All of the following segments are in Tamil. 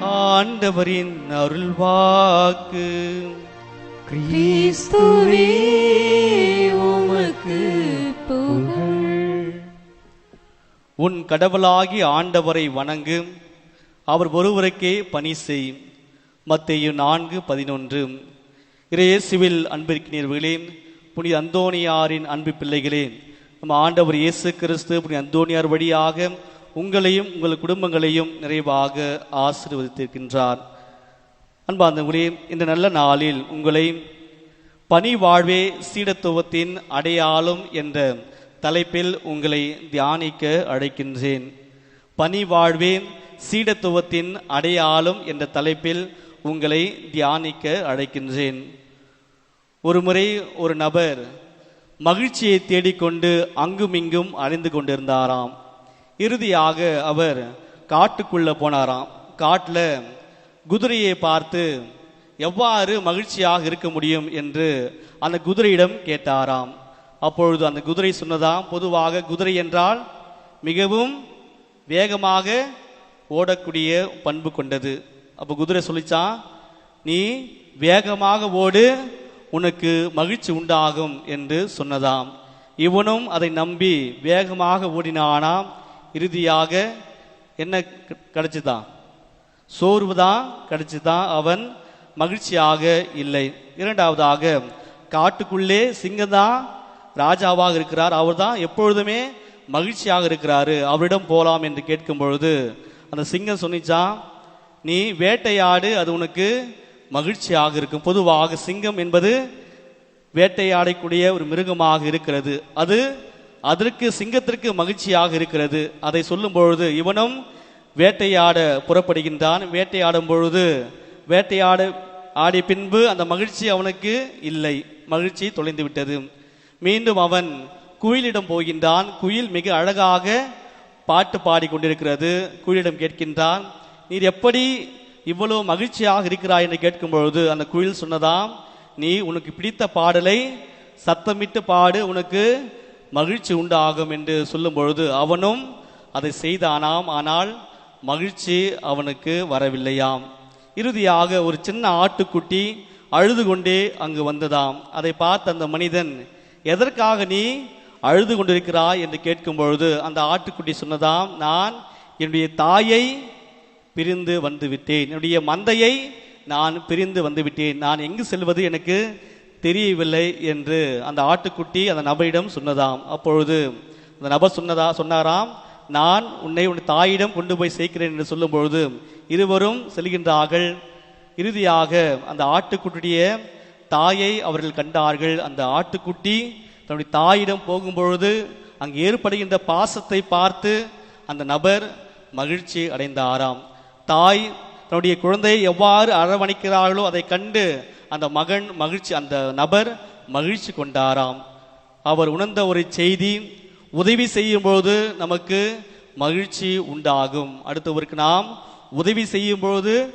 ஆண்டவரின் அருள்வாக்கு. கிறிஸ்துவே உமக்கு உன் கடவுளாகி ஆண்டவரை வணங்கு. அவர் ஒருவருக்கே பணி செய். மத்தேயு நான்கு பதினொன்று. இயேசுவில் அன்பிருக்கிறீர்களே புனித அந்தோணியாரின் அன்பு பிள்ளைகளே நம்ம ஆண்டவர் இயேசு கிறிஸ்து புனித அந்தோணியார் வழியாக உங்களையும் உங்கள் குடும்பங்களையும் நிறைவாக ஆசீர்வதித்திருக்கின்றார். அன்பாந்தங்களே இந்த நல்ல நாளில் உங்களை பணி வாழ்வே சீடத்துவத்தின் அடையாளம் என்ற தலைப்பில் உங்களை தியானிக்க அழைக்கின்றேன். பணி வாழ்வே சீடத்துவத்தின் அடையாளம் என்ற தலைப்பில் உங்களை தியானிக்க அழைக்கின்றேன். ஒரு முறை ஒரு நபர் மகிழ்ச்சியை தேடிக்கொண்டு அங்குமிங்கும் அறிந்து கொண்டிருந்தாராம். இறுதியாக அவர் காட்டுக்குள்ளே போனாராம். காட்டில் குதிரையை பார்த்து எவ்வாறு மகிழ்ச்சியாக இருக்க முடியும் என்று அந்த குதிரையிடம் கேட்டாராம். அப்பொழுது அந்த குதிரை சொன்னதாம் பொதுவாக குதிரை என்றால் மிகவும் வேகமாக ஓடக்கூடிய பண்பு கொண்டது. அப்போ குதிரை சொல்லிச்சான் நீ வேகமாக ஓடு உனக்கு மகிழ்ச்சி உண்டாகும் என்று சொன்னதாம். இவனும் அதை நம்பி வேகமாக ஓடினானாம். இறுதியாக என்ன கிடைச்சிதான்? சோர்வு தான் கிடைச்சுதான் அவன் மகிழ்ச்சியாக இல்லை. இரண்டாவதாக காட்டுக்குள்ளே சிங்கம்தான் ராஜாவாக இருக்கிறார். அவர்தான் எப்பொழுதுமே மகிழ்ச்சியாக இருக்கிறாரு. அவரிடம் போகலாம் என்று கேட்கும் பொழுது அந்த சிங்கம் சொன்னிச்சான் நீ வேட்டையாடு அது உனக்கு மகிழ்ச்சியாக இருக்கும். பொதுவாக சிங்கம் என்பது வேட்டையாடக்கூடிய ஒரு மிருகமாக இருக்கிறது. அது அதற்கு சிங்கத்திற்கு மகிழ்ச்சியாக இருக்கிறது. அதை சொல்லும் பொழுது இவனும் வேட்டையாட புறப்படுகின்றான். வேட்டையாடும் பொழுது வேட்டையாட ஆடிய பின்பு அந்த மகிழ்ச்சி அவனுக்கு இல்லை. மகிழ்ச்சி தொலைந்து விட்டது மீண்டும் அவன் குயிலிடம் போகின்றான். குயில் மிக அழகாக பாட்டு பாடி கொண்டிருக்கிறது. குயிலிடம் கேட்கின்றான் நீர் எப்படி இவ்வளவு மகிழ்ச்சியாக இருக்கிறாய்? என்று கேட்கும் பொழுது அந்த குயில் சொன்னதாம் நீ உனக்கு பிடித்த பாடலை சத்தமிட்டு பாடு. உனக்கு மகிழ்ச்சி உண்டாகும் என்று சொல்லும் பொழுது அவனும் அதை செய்தானாம். ஆனால் மகிழ்ச்சி அவனுக்கு வரவில்லையாம். இறுதியாக ஒரு சின்ன ஆட்டுக்குட்டி அழுது கொண்டே அங்கு வந்ததாம். அதை பார்த்த அந்த மனிதன் எதற்காக நீ அழுது கொண்டிருக்கிறாய்? என்று கேட்கும் பொழுது அந்த ஆட்டுக்குட்டி சொன்னதாம் நான் என்னுடைய தாயை பிரிந்து வந்து விட்டேன் என்னுடைய மந்தையை நான் பிரிந்து வந்து விட்டேன் நான் எங்கு செல்வது எனக்கு தெரியவில்லை என்று அந்த ஆட்டுக்குட்டி அந்த நபரிடம் சொன்னதாம். அப்பொழுது அந்த நபர் சொன்னதா சொன்னாராம் நான் உன்னை உன் தாயிடம் கொண்டு போய் சேர்க்கிறேன் என்று சொல்லும் பொழுது இருவரும் செல்கின்றார்கள். இறுதியாக அந்த ஆட்டுக்குட்டிய தாயை அவர்கள் கண்டார்கள். அந்த ஆட்டுக்குட்டி தன்னுடைய தாயிடம் போகும்பொழுது அங்கு ஏற்படுகின்ற பாசத்தை பார்த்து அந்த நபர் மகிழ்ச்சி அடைந்த ஆறாம் தாய் தன்னுடைய குழந்தையை எவ்வாறு அரவணைக்கிறார்களோ அதை கண்டு அந்த மகன் மகிழ்ச்சி அந்த நபர் மகிழ்ச்சி கொண்டாராம். அவர் உணர்ந்த ஒரு செய்தி உதவி செய்யும் பொழுது நமக்கு மகிழ்ச்சி உண்டாகும். அடுத்தவருக்கு நாம் உதவி செய்யும் பொழுது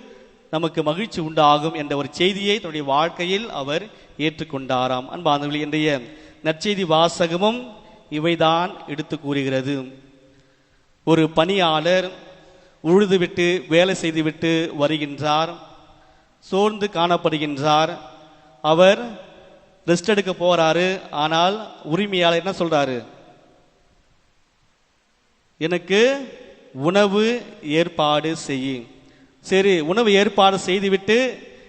நமக்கு மகிழ்ச்சி உண்டாகும் என்ற ஒரு செய்தியை தன்னுடைய வாழ்க்கையில் அவர் ஏற்றுக்கொண்டாராம். அன்பானவர்கள் இன்றைய நற்செய்தி வாசகமும் இவைதான் எடுத்து கூறுகிறது. ஒரு பணியாளர் உழுதுவிட்டு வேலை செய்துவிட்டு வருகின்றார். சோர்ந்து காணப்படுகின்றார். அவர் ரெஸ்ட் எடுக்க போறாரு. ஆனால் உரிமையாளர் என்ன சொல்றாரு? எனக்கு உணவு ஏற்பாடு செய். சரி உணவு ஏற்பாடு செய்துவிட்டு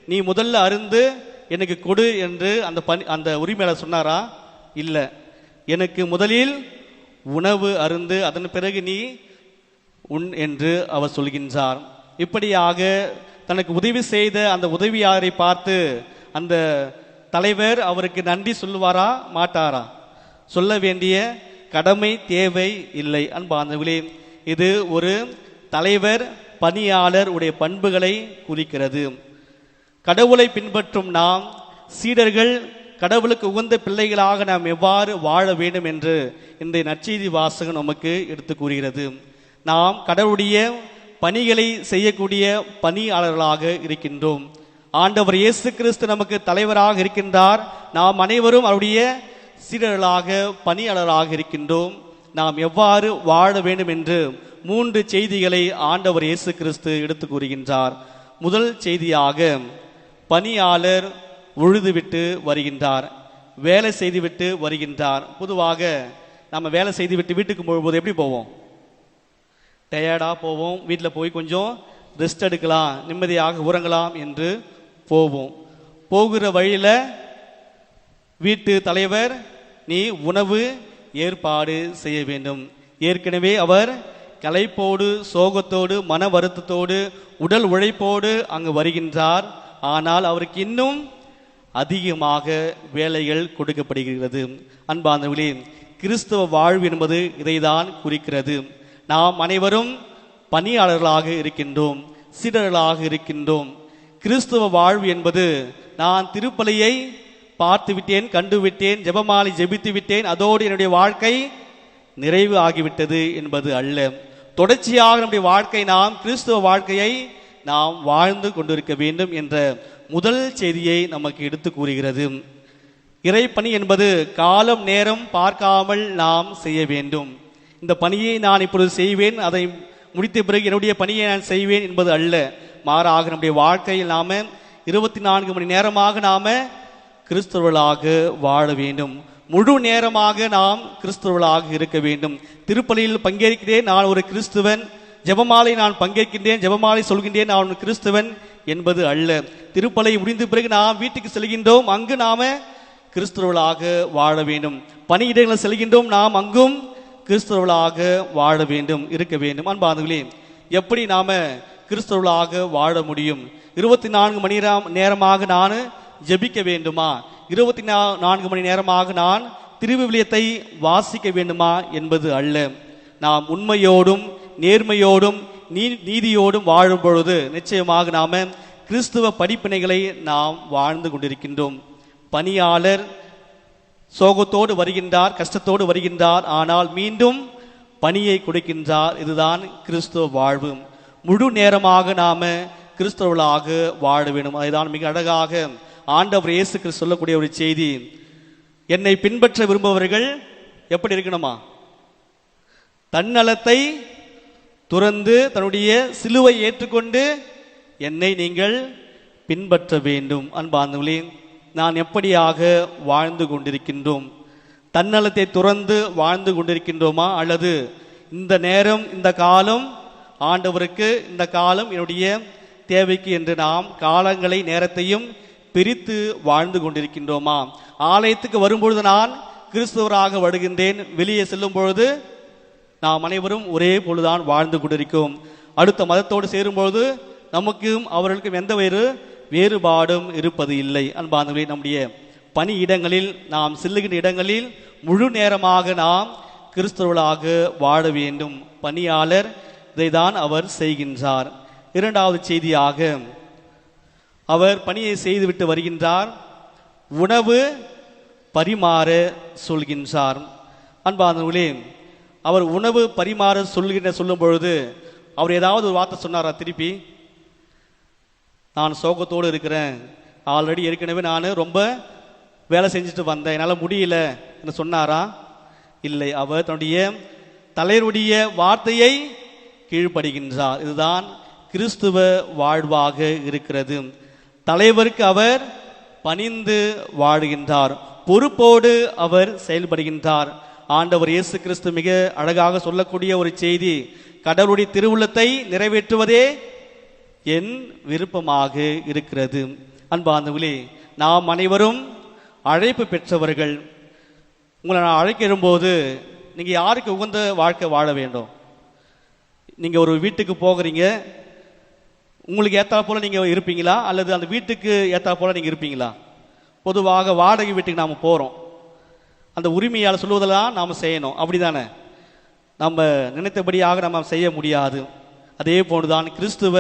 நீ முதல்ல அருந்து எனக்கு கொடு என்று அந்த பணி அந்த உரிமையாளர் சொன்னாரா? இல்லை. எனக்கு முதலில் உணவு அருந்து அதன் பிறகு நீ உன் என்று அவர் சொல்கின்றார். இப்படியாக தனக்கு உதவி செய்த அந்த உதவியாரை பார்த்து அந்த தலைவர் அவருக்கு நன்றி சொல்லுவாரா மாட்டாரா? சொல்ல வேண்டிய கடமை தேவை இல்லை. அன்பார்ந்தவர்களே இது ஒரு தலைவர் பணியாளர் உடைய பண்புகளை குறிக்கிறது. கடவுளை பின்பற்றும் நாம் சீடர்கள் கடவுளுக்கு உகந்த பிள்ளைகளாக நாம் எவ்வாறு வாழ வேண்டும் என்று இந்த நற்செய்தி வாசகம் நமக்கு எடுத்து கூறுகிறது. நாம் கடவுளுடைய பணிகளை செய்யக்கூடிய பணியாளர்களாக இருக்கின்றோம். ஆண்டவர் இயேசு கிறிஸ்து நமக்கு தலைவராக இருக்கின்றார். நாம் அனைவரும் அவருடைய சீடர்களாக பணியாளராக இருக்கின்றோம். நாம் எவ்வாறு வாழ வேண்டும் என்று மூன்று செய்திகளை ஆண்டவர் இயேசு கிறிஸ்து எடுத்து கூறுகின்றார். முதல் செய்தியாக பணியாளர் உழுதுவிட்டு வருகின்றார். வேலை செய்துவிட்டு வருகின்றார். பொதுவாக நம்ம வேலை செய்துவிட்டு வீட்டுக்கு போகும்போது எப்படி போவோம்? டயர்டாக போவோம். வீட்டில் போய் கொஞ்சம் ரெஸ்ட் எடுக்கலாம். நிம்மதியாக உறங்கலாம் என்று போவோம். போகிற வழியில் வீட்டு தலைவர் நீ உணவு ஏற்பாடு செய்ய வேண்டும். ஏற்கனவே அவர் கலைப்போடு சோகத்தோடு மன வருத்தத்தோடு உடல் உழைப்போடு அங்கு வருகின்றார். ஆனால் அவருக்கு இன்னும் அதிகமாக வேலைகள் கொடுக்கப்படுகிறது. அன்பானவர்களே கிறிஸ்தவ வாழ்வு என்பது இதைதான் குறிக்கிறது. நாம் அனைவரும் பணியாளர்களாக இருக்கின்றோம் சீடர்களாக இருக்கின்றோம். கிறிஸ்தவ வாழ்வு என்பது நான் திருப்பலியை பார்த்து விட்டேன் கண்டு விட்டேன் ஜெபமாலை ஜெபித்து விட்டேன் அதோடு என்னுடைய வாழ்க்கை நிறைவு ஆகிவிட்டது என்பது அல்ல. தொடர்ச்சியாக நம்முடைய வாழ்க்கை நாம் கிறிஸ்துவ வாழ்க்கையை நாம் வாழ்ந்து கொண்டிருக்க வேண்டும் என்ற முதல் செய்தியை நமக்கு எடுத்து கூறுகிறது. இறைப்பணி என்பது காலம் நேரம் பார்க்காமல் நாம் செய்ய வேண்டும். இந்த பணியை நான் இப்பொழுது செய்வேன் அதை முடித்த பிறகு என்னுடைய பணியை நான் செய்வேன் என்பது அல்ல. மாறாக நம்முடைய வாழ்க்கையில் நாம் இருபத்தி நான்கு மணி நேரமாக நாம் கிறிஸ்தவர்களாக வாழ வேண்டும். முழு நேரமாக நாம் கிறிஸ்தவர்களாக இருக்க வேண்டும். திருப்பலியில் பங்கேற்கிறேன் நான் ஒரு கிறிஸ்துவன். ஜெபமாலை நான் பங்கேற்கின்றேன் ஜெபமாலை சொல்கின்றேன் நான் ஒரு கிறிஸ்துவன் என்பது அல்ல. திருப்பலை முடிந்த பிறகு நாம் வீட்டுக்கு செல்கின்றோம் அங்கு நாம கிறிஸ்தவர்களாக வாழ வேண்டும். பணியிடங்களில் செல்கின்றோம் நாம் அங்கும் கிறிஸ்தவர்களாக வாழ வேண்டும் இருக்க வேண்டும். அன்பானவர்களே எப்படி நாம் கிறிஸ்தவர்களாக வாழ முடியும்? இருபத்தி நான்கு மணி நேரமாக நான் ஜெபிக்க வேண்டுமா? இருபத்தி நா- நான்கு மணி நேரமாக நான் திருவிவிலியத்தை வாசிக்க வேண்டுமா என்பது அல்ல. நாம் உண்மையோடும் நேர்மையோடும் நீ- நீதியோடும் வாழும் பொழுது நிச்சயமாக நாம் கிறிஸ்துவ படிப்பினைகளை நாம் வாழ்ந்து கொண்டிருக்கின்றோம். பணியாளர் சோகத்தோடு வருகின்றார் கஷ்டத்தோடு வருகின்றார் ஆனால் மீண்டும் பணியை கொடுக்கின்றார். இதுதான் கிறிஸ்துவ வாழ்வு. முழு நேரமாக நாம கிறிஸ்தவர்களாக வாழ வேண்டும். அதுதான் மிக அழகாக ஆண்டவர் இயேசு கிறிஸ்து சொல்லக்கூடிய ஒரு செய்தி. என்னை பின்பற்ற விரும்பவர்கள் எப்படி இருக்கணுமா? தன்னலத்தை துறந்து தன்னுடைய சிலுவை ஏற்றுக்கொண்டு என்னை நீங்கள் பின்பற்ற வேண்டும். அன்பார்ந்தவர்களே நான் எப்படியாக வாழ்ந்து கொண்டிருக்கின்றோம்? தன்னலத்தை துறந்து வாழ்ந்து கொண்டிருக்கின்றோமா? அல்லது இந்த நேரம் இந்த காலம் ஆண்டவருக்கு இந்த காலம் என்னுடைய தேவைக்கு என்று நாம் காலங்களை நேரத்தையும் பிரித்து வாழ்ந்து கொண்டிருக்கின்றோமா? ஆலயத்துக்கு வரும்பொழுது நான் கிறிஸ்தவராக வருகின்றேன். வெளியே செல்லும் பொழுது நாம் அனைவரும் ஒரே பொழுதுதான் வாழ்ந்து கொண்டிருக்கும் அடுத்த மதத்தோடு சேரும்பொழுது நமக்கும் அவர்களுக்கும் எந்த வேறு வேறுபாடும் இருப்பது இல்லை. அன்பானவர்களே நம்முடைய பணி இடங்களில் நாம் செல்லுகின்ற இடங்களில் முழு நேரமாக நாம் கிறிஸ்தவர்களாக வாழ வேண்டும். பணியாளர் இதைதான் அவர் செய்கின்றார். இரண்டாவது செய்தியாக அவர் பணியை செய்துவிட்டு வருகின்றார். உணவு பரிமாற சொல்கின்றார். அன்பானவர்களே அவர் உணவு பரிமாற சொல்கின்ற சொல்லும் பொழுது அவர் ஏதாவது ஒரு வார்த்தை சொன்னாரா திருப்பி? நான் சோகத்தோடு இருக்கிறேன். ஆல்ரெடி ஏற்கனவே நான் ரொம்ப வேலை செஞ்சுட்டு வந்தேன். என்னால் முடியல என்று சொன்னாரா? இல்லை அவர் தன்னுடைய தலைவருடைய வார்த்தையை கீழ்ப்படுகின்றார். இதுதான் கிறிஸ்துவ வாழ்வாக இருக்கிறது. தலைவருக்கு அவர் பணிந்து வாழுகின்றார். பொறுப்போடு அவர் செயல்படுகின்றார். ஆண்டவர் இயேசு கிறிஸ்து மிக அழகாக சொல்லக்கூடிய ஒரு செய்தி கடவுளுடைய திருவுள்ளத்தை நிறைவேற்றுவதே என் விருப்பமாக இருக்கிறது. அன்பார்ந்தவர்களே நாம் அனைவரும் அழைப்பு பெற்றவர்கள். உங்களை நான் அழைக்கிறும்போது நீங்கள் யாருக்கு உகந்த வாழ்க்கை வாழ வேண்டும்? நீங்கள் ஒரு வீட்டுக்கு போகிறீங்க உங்களுக்கு ஏற்றா போல் நீங்கள் இருப்பீங்களா? அல்லது அந்த வீட்டுக்கு ஏற்றா போல் நீங்கள் இருப்பீங்களா? பொதுவாக வாடகை வீட்டுக்கு நாம் போகிறோம் அந்த உரிமையால் சொல்வதெல்லாம் நாம் செய்யணும். அப்படி தானே நம்ம நினைத்தபடியாக நம்ம செய்ய முடியாது. அதே போன்றுதான் கிறிஸ்துவ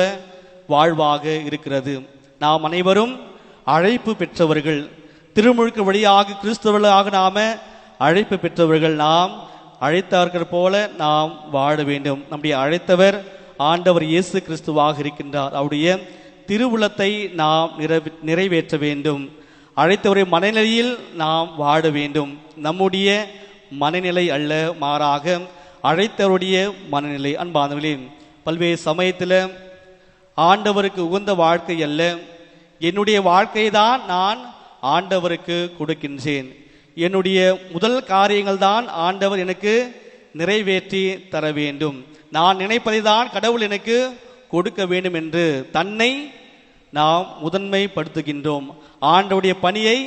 வாழ்வாக இருக்கிறது. நாம் அனைவரும் அழைப்பு பெற்றவர்கள். திருமுழுக்கு வழியாக கிறிஸ்தவர்களாக நாம அழைப்பு பெற்றவர்கள். நாம் அழைத்தார்கள் போல நாம் வாழ வேண்டும். நம்முடைய அழைத்தவர் ஆண்டவர் இயேசு கிறிஸ்துவாக இருக்கின்றார். அவருடைய திருவுளத்தை நாம் நிறைவேற்ற வேண்டும். அழைத்தவரை மனநிலையில் நாம் வாழ வேண்டும். நம்முடைய மனநிலை அல்ல மாறாக அழைத்தவருடைய மனநிலை. அன்பானவர்களே பல்வேறு சமயத்தில் ஆண்டவருக்கு உகந்த வாழ்க்கை அல்ல. என்னுடைய வாழ்க்கையை தான் நான் ஆண்டவருக்கு கொடுக்கின்றேன். என்னுடைய முதல் காரியங்கள் தான் ஆண்டவர் எனக்கு நிறைவேற்றி தர வேண்டும். நான் நினைப்பதை தான் கடவுள் எனக்கு கொடுக்க வேண்டும் என்று தன்னை நாம் முதன்மைப்படுத்துகின்றோம். ஆண்டவுடைய பணியை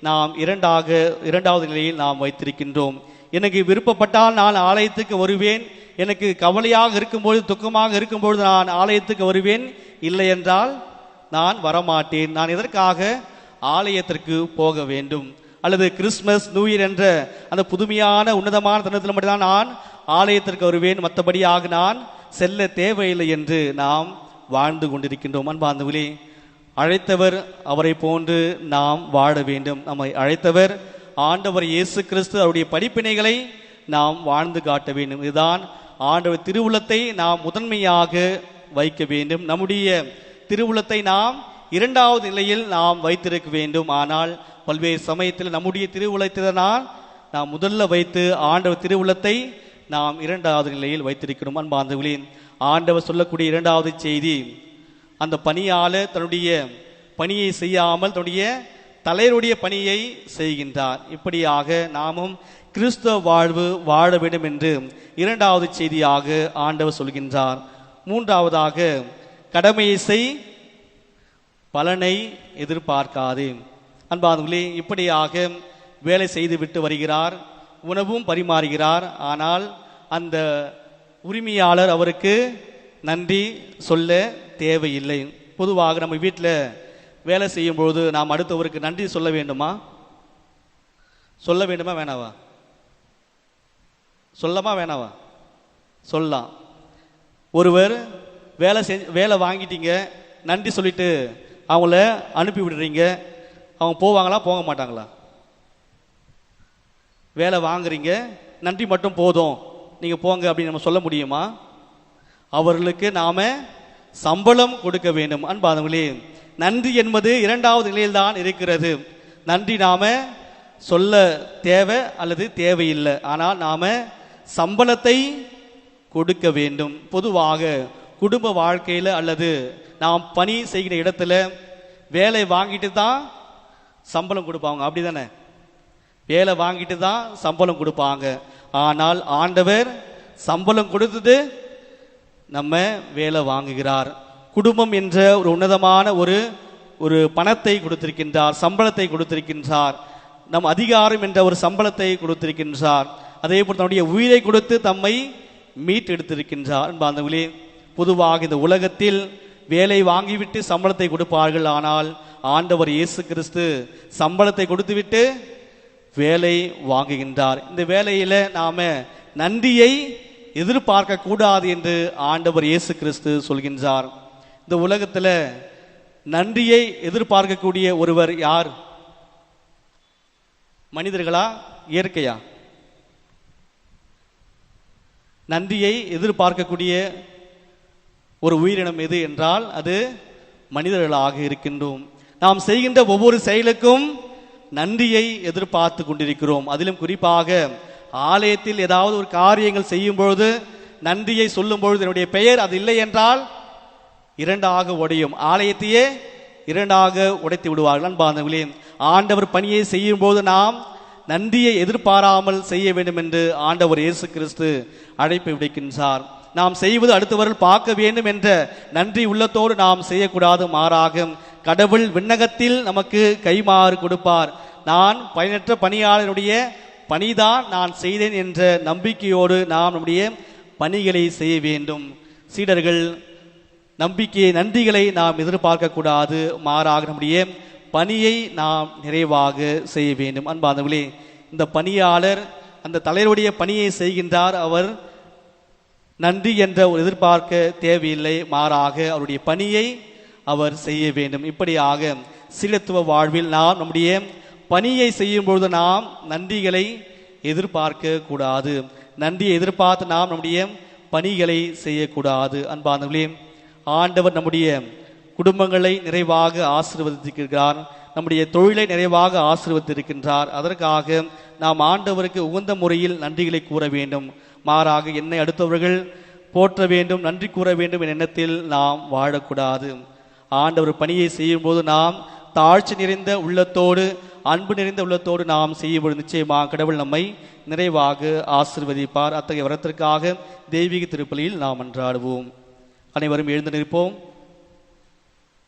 நாம் இரண்டாக இரண்டாவது நிலையில் நாம் வைத்திருக்கின்றோம். எனக்கு விருப்பப்பட்டால் நான் ஆலயத்துக்கு வருவேன். எனக்கு கவலையாக இருக்கும்பொழுது துக்கமாக இருக்கும்பொழுது நான் ஆலயத்துக்கு வருவேன். இல்லை என்றால் நான் வரமாட்டேன். நான் எதற்காக ஆலயத்திற்கு போக வேண்டும்? அல்லது கிறிஸ்மஸ் நியூ இயர் என்ற அந்த புதுமையான உன்னதமான தருணத்தில் மட்டும்தான் நான் ஆலயத்திற்கு வருவேன். மற்றபடியாக நான் செல்ல தேவையில்லை என்று நாம் வாழ்ந்து கொண்டிருக்கின்றோம். அன்பார்ந்தவர்களே அழைத்தவர் அவரை போன்று நாம் வாழ வேண்டும். நம்மை அழைத்தவர் ஆண்டவர் இயேசு கிறிஸ்து அவருடைய படிப்பினைகளை நாம் வாழ்ந்து காட்ட வேண்டும். இதுதான் ஆண்டவர் திருவுளத்தை நாம் முதன்மையாக வைக்க வேண்டும். நம்முடைய திருவுளத்தை நாம் இரண்டாவது நிலையில் நாம் வைத்திருக்க வேண்டும். ஆனால் பல்வேறு சமயத்தில் நம்முடைய திருவுளத்தினால் நாம் முதல்ல வைத்து ஆண்டவர் திருவுளத்தை நாம் இரண்டாவது நிலையில் வைத்திருக்கிறோம். அன்பாந்தவர்களின் ஆண்டவர் சொல்லக்கூடிய இரண்டாவது செய்தி அந்த பணியாளர் தன்னுடைய பணியை செய்யாமல் தன்னுடைய தலைவருடைய பணியை செய்கின்றார். இப்படியாக நாமும் கிறிஸ்தவ வாழ்வு வாழ வேண்டும் என்று இரண்டாவது செய்தியாக ஆண்டவர் சொல்கின்றார். மூன்றாவதாக கடமையை செய் பலனை எதிர்பார்க்காது. அன்பாதுங்களே இப்படியாக வேலை செய்துவிட்டு வருகிறார் உணவும் பரிமாறுகிறார். ஆனால் அந்த உரிமையாளர் அவருக்கு நன்றி சொல்ல தேவையில்லை. பொதுவாக நம்ம வீட்டில் வேலை செய்யும்பொழுது நாம் அடுத்தவருக்கு நன்றி சொல்ல வேண்டுமா? சொல்ல வேண்டுமா வேணாவா? சொல்லமா வேணாவா? சொல்லலாம். ஒருவர் வேலை செஞ்சு வேலை வாங்கிட்டீங்க நன்றி சொல்லிட்டு அவங்கள அனுப்பி விடுறீங்க அவங்க போவாங்களா போக மாட்டாங்களா? வேலை வாங்குறீங்க நன்றி மட்டும் போதும் நீங்கள் போங்க அப்படின்னு நம்ம சொல்ல முடியுமா? அவர்களுக்கு நாம் சம்பளம் கொடுக்க வேண்டும். அன்பாதவங்களே நன்றி என்பது இரண்டாவது நிலையில்தான் இருக்கிறது. நன்றி நாம சொல்ல தேவை அல்லது தேவையில்லை. ஆனால் நாம சம்பளத்தை கொடுக்க வேண்டும். பொதுவாக குடும்ப வாழ்க்கையில் அல்லது நாம் பணி செய்கிற இடத்துல வேலை வாங்கிட்டு தான் சம்பளம் கொடுப்பாங்க. அப்படி தானே வேலை வாங்கிட்டு தான் சம்பளம் கொடுப்பாங்க. ஆனால் ஆண்டவர் சம்பளம் கொடுத்தது நம்ம வேலை வாங்குகிறார். குடும்பம் என்ற ஒரு உன்னதமான ஒரு ஒரு பணத்தை கொடுத்திருக்கின்றார் சம்பளத்தை கொடுத்திருக்கின்றார். நம் அதிகாரம் என்ற ஒரு சம்பளத்தை கொடுத்திருக்கின்றார். அதே போல் தன்னுடைய உயிரை கொடுத்து தம்மை மீட்டெடுத்திருக்கின்றார் அன்பார்ந்தவர்களே பொதுவாக இந்த உலகத்தில் வேலை வாங்கிவிட்டு சம்பளத்தை கொடுப்பார்கள் ஆனால் ஆண்டவர் இயேசு கிறிஸ்து சம்பளத்தை கொடுத்துவிட்டு வேலை வாங்குகின்றார். இந்த வேலையில் நாம் நன்றியை எதிர்பார்க்க கூடாது என்று ஆண்டவர் இயேசு கிறிஸ்து சொல்கின்றார். இந்த உலகத்தில் நன்றியை எதிர்பார்க்கக்கூடிய ஒருவர் யார்? மனிதர்களா? இயற்கையா? நன்றியை எதிர்பார்க்கக்கூடிய ஒரு உயிரினம் எது என்றால் அது மனிதர்களாக இருக்கின்றோம். நாம் செய்கின்ற ஒவ்வொரு செயலுக்கும் நன்றியை எதிர்பார்த்து கொண்டிருக்கிறோம். அதிலும் குறிப்பாக ஆலயத்தில் ஏதாவது ஒரு காரியங்கள் செய்யும் பொழுது நன்றியை சொல்லும் பொழுது என்னுடைய பெயர் அது இல்லை என்றால் இரண்டாக உடையும் ஆலயத்தையே இரண்டாக உடைத்து விடுவார்கள். அன்பார்ந்தவர்களே ஆண்டவர் பணியை செய்யும் போது நாம் நன்றியை எதிர்பாராமல் செய்ய வேண்டும் என்று ஆண்டவர் இயேசு கிறிஸ்து அழைப்பு விடுக்கின்றார். நாம் செய்வது அடுத்தவர்கள் பார்க்க வேண்டும் என்ற நன்றி உள்ளத்தோடு நாம் செய்யக்கூடாது மாறாக கடவுள் விண்ணகத்தில் நமக்கு கைமாறு கொடுப்பார். நான் பயனற்ற பணியாளருடைய பணிதான் நான் செய்தேன் என்ற நம்பிக்கையோடு நாம் நம்முடைய பணிகளை செய்ய வேண்டும். சீடர்கள் நம்பிக்கையை நன்றிகளை நாம் எதிர்பார்க்கக்கூடாது மாறாக நம்முடைய பணியை நாம் நிறைவாக செய்ய வேண்டும். அன்பாந்தவர்களே இந்த பணியாளர் அந்த தலைவருடைய பணியை செய்கின்றார். அவர் நன்றி என்ற ஒரு எதிர்பார்க்க தேவையில்லை. மாறாக அவருடைய பணியை அவர் செய்ய வேண்டும். இப்படியாக சீலத்துவ வாழ்வில் நாம் நம்முடைய பணியை செய்யும் பொழுது நாம் நன்றிகளை எதிர்பார்க்க கூடாது. நன்றியை எதிர்பார்த்து நாம் நம்முடைய பணிகளை செய்யக்கூடாது. அன்பானவர்களே ஆண்டவர் நம்முடைய குடும்பங்களை நிறைவாக ஆசீர்வதித்திருக்கிறார். நம்முடைய தொழிலை நிறைவாக ஆசீர்வதித்திருக்கின்றார். அதற்காக நாம் ஆண்டவருக்கு உகந்த முறையில் நன்றிகளை கூற வேண்டும். மாறாக என்னை அடுத்தவர்கள் போற்ற வேண்டும் நன்றி கூற வேண்டும் என் எண்ணத்தில் நாம் வாழக்கூடாது. ஆண்டவர் பணியை செய்யும்போது நாம் தாழ்ச்சி நிறைந்த உள்ளத்தோடு அன்பு நிறைந்த உள்ளத்தோடு நாம் செய்யும்போது நிச்சயமாக கடவுள் நம்மை நிறைவாக ஆசிர்வதிப்பார். அத்தகைய வரத்திற்காக தெய்வீக திருப்பலியில் நாம் அன்றாடுவோம். அனைவரும் எழுந்து நிற்போம்.